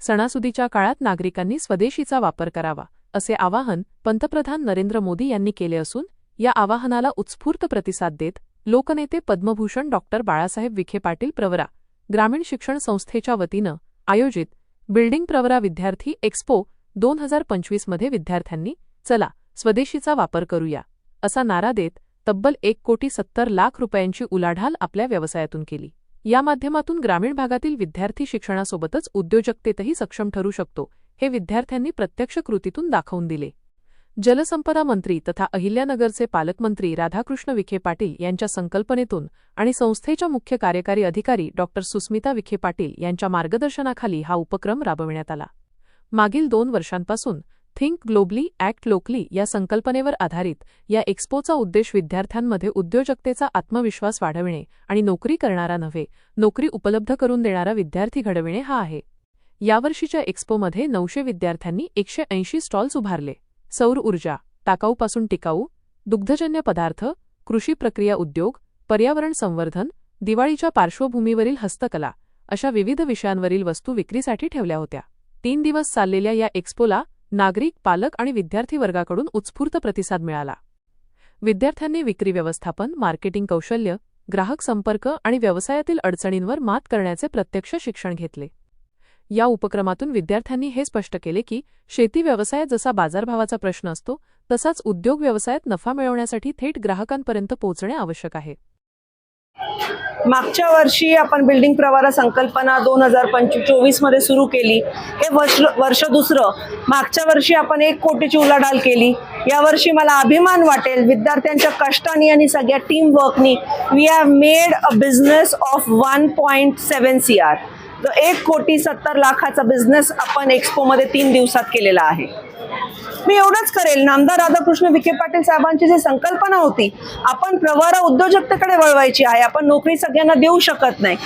सणासुदीच्या काळात नागरिकांनी स्वदेशीचा वापर करावा असे आवाहन पंतप्रधान नरेंद्र मोदी यांनी केले असून या आवाहनाला उत्स्फूर्त प्रतिसाद देत लोकनेते पद्मभूषण डॉक्टर बाळासाहेब विखे पाटील प्रवरा ग्रामीण शिक्षण संस्थेच्या वतीनं आयोजित बिल्डिंग प्रवरा विद्यार्थी एक्स्पो दोन हजार पंचवीसमध्ये विद्यार्थ्यांनी चला स्वदेशीचा वापर करूया असा नारा देत तब्बल एक कोटी सत्तर लाख रुपयांची उलाढाल आपल्या व्यवसायातून केली. या माध्यमातून ग्रामीण भागातील विद्यार्थी शिक्षणासोबतच उद्योजकतेतही सक्षम ठरू शकतो हे विद्यार्थ्यांनी प्रत्यक्ष कृतीतून दाखवून दिले. जलसंपदा मंत्री तथा अहिल्यानगरचे पालकमंत्री राधाकृष्ण विखे पाटील यांच्या संकल्पनेतून आणि संस्थेच्या मुख्य कार्यकारी अधिकारी डॉक्टर सुस्मिता विखे पाटील यांच्या मार्गदर्शनाखाली हा उपक्रम राबविण्यात आला. मागील दोन वर्षांपासून थिंक ग्लोबली ॲक्ट लोकली या संकल्पनेवर आधारित या एक्स्पोचा उद्देश विद्यार्थ्यांमध्ये उद्योजकतेचा आत्मविश्वास वाढविणे आणि नोकरी करणारा नव्हे नोकरी उपलब्ध करून देणारा विद्यार्थी घडविणे हा आहे. यावर्षीच्या एक्स्पोमध्ये नऊशे विद्यार्थ्यांनी एकशे ऐंशी स्टॉल्स उभारले. सौर ऊर्जा टाकाऊपासून टिकाऊ दुग्धजन्य पदार्थ कृषी प्रक्रिया उद्योग पर्यावरण संवर्धन दिवाळीच्या पार्श्वभूमीवरील हस्तकला अशा विविध विषयांवरील वस्तू विक्रीसाठी ठेवल्या होत्या. तीन दिवस चाललेल्या या एक्स्पोला नागरिक पालक आणि विद्यार्थी वर्गाकडून उत्स्फूर्त प्रतिसाद मिळाला. विद्यार्थ्यांनी विक्री व्यवस्थापन मार्केटिंग कौशल्य ग्राहक संपर्क आणि व्यवसायातील अडचणींवर मात करण्याचे प्रत्यक्ष शिक्षण घेतले. या उपक्रमातून विद्यार्थ्यांनी हे स्पष्ट केले की शेती व्यवसायात जसा बाजारभावाचा प्रश्न असतो तसाच उद्योग व्यवसायात नफा मिळवण्यासाठी थेट ग्राहकांपर्यंत पोहोचणे आवश्यक आहे. मागच्या वर्षी आपण बिल्डिंग प्रवारा संकल्पना दोन हजार पंचवीस चोवीसमध्ये सुरू केली. हे वर्ष वर्ष दुसरं. मागच्या वर्षी आपण एक कोटीची उलाढाल केली. यावर्षी मला अभिमान वाटेल. विद्यार्थ्यांच्या कष्टाने आणि सगळ्या team वर्कनी we have made a business of one point seven C R एक कोटी सत्तर लाखाचा बिझनेस आपण एक्स्पोमध्ये तीन दिवसात केलेला आहे. मी एवढंच करेल. नामदार राधाकृष्ण विखे पाटील साहेबांची जी संकल्पना होती आपण प्रवारा उद्योजकतेकडे वळवायची आहे. आपण नोकरी सगळ्यांना देऊ शकत नाही.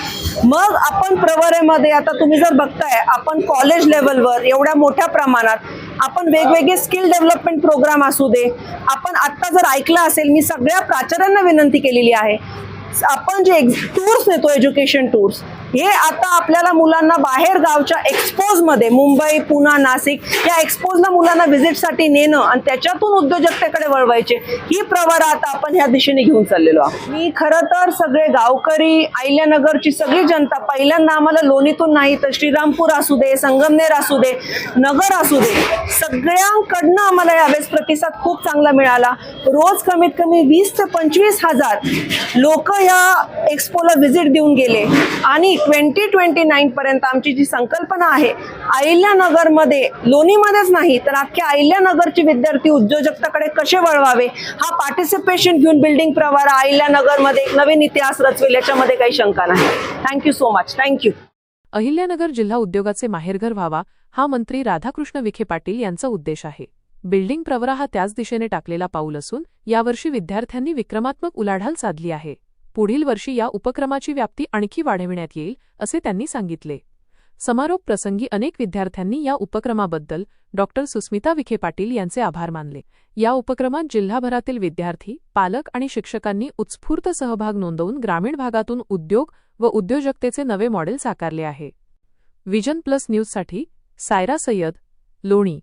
मग आपण प्रवरेमध्ये आता तुम्ही जर बघताय आपण कॉलेज लेवलवर एवढ्या मोठ्या प्रमाणात आपण वेगवेगळे स्किल डेव्हलपमेंट प्रोग्राम असू दे आपण आत्ता जर ऐकलं असेल मी सगळ्या प्राचार्यांना विनंती केलेली आहे. आपण जे टूर्स नेतो एज्युकेशन टूर्स हे आता आपल्याला मुलांना बाहेर गावच्या एक्सपोजमध्ये मुंबई पुणा नाशिक या एक्सपोजला मुलांना व्हिजिटसाठी नेणं आणि त्याच्यातून उद्योजकतेकडे वळवायचे ही प्रवारा आता आपण ह्या दिशेने घेऊन चाललेलो आहोत. मी खरं तर सगळे गावकरी आयल्यानगरची सगळी जनता पहिल्यांदा आम्हाला लोणीतून नाही तर श्रीरामपूर असू दे संगमनेर असू दे नगर असू दे सगळ्यांकडनं आम्हाला यावेळेस प्रतिसाद खूप चांगला मिळाला. रोज कमीत कमी वीस ते पंचवीस हजार लोक या एक्सपोला व्हिजिट देऊन गेले. आणि ट्वेंटी ट्वेंटी नाईन पर्यंत आमची जी संकल्पना आहे अहिल्यानगरमध्ये लोणीमध्येच नाही तर अख्ख्या अहिल्यानगरचे विद्यार्थी उद्योजकताकडे कसे वळवावे? हा पार्टिसिपेशन घेऊन बिल्डिंग प्रवार अहिल्यानगरमध्ये एक नवीन इतिहास रचवेल याच्यामध्ये काही शंका नाही. Thank you so much thank you Ahilyanagar जिल्हा उद्योगाचे माहेरघर व्हावा हा मंत्री राधाकृष्ण विखे पाटील यांचा उद्देश आहे. बिल्डिंग प्रवरा हा त्याच दिशेने टाकलेला पाऊल असून यावर्षी विद्यार्थ्यांनी विक्रमात्मक उलाढाल साधली आहे. पुढील वर्षी या उपक्रमाची व्याप्ती आणखी वाढविण्यात येईल असे त्यांनी सांगितले. समारोप प्रसंगी अनेक विद्यार्थ्यांनी या उपक्रमाबद्दल डॉक्टर सुस्मिता विखे पाटील यांचे आभार मानले. या उपक्रमात जिल्हाभरातील विद्यार्थी पालक आणि शिक्षकांनी उत्स्फूर्त सहभाग नोंदवून ग्रामीण भागातून उद्योग व उद्योजकतेचे नवे मॉडेल साकारले आहे. विजन प्लस न्यूजसाठी सायरा सय्यद लोणी.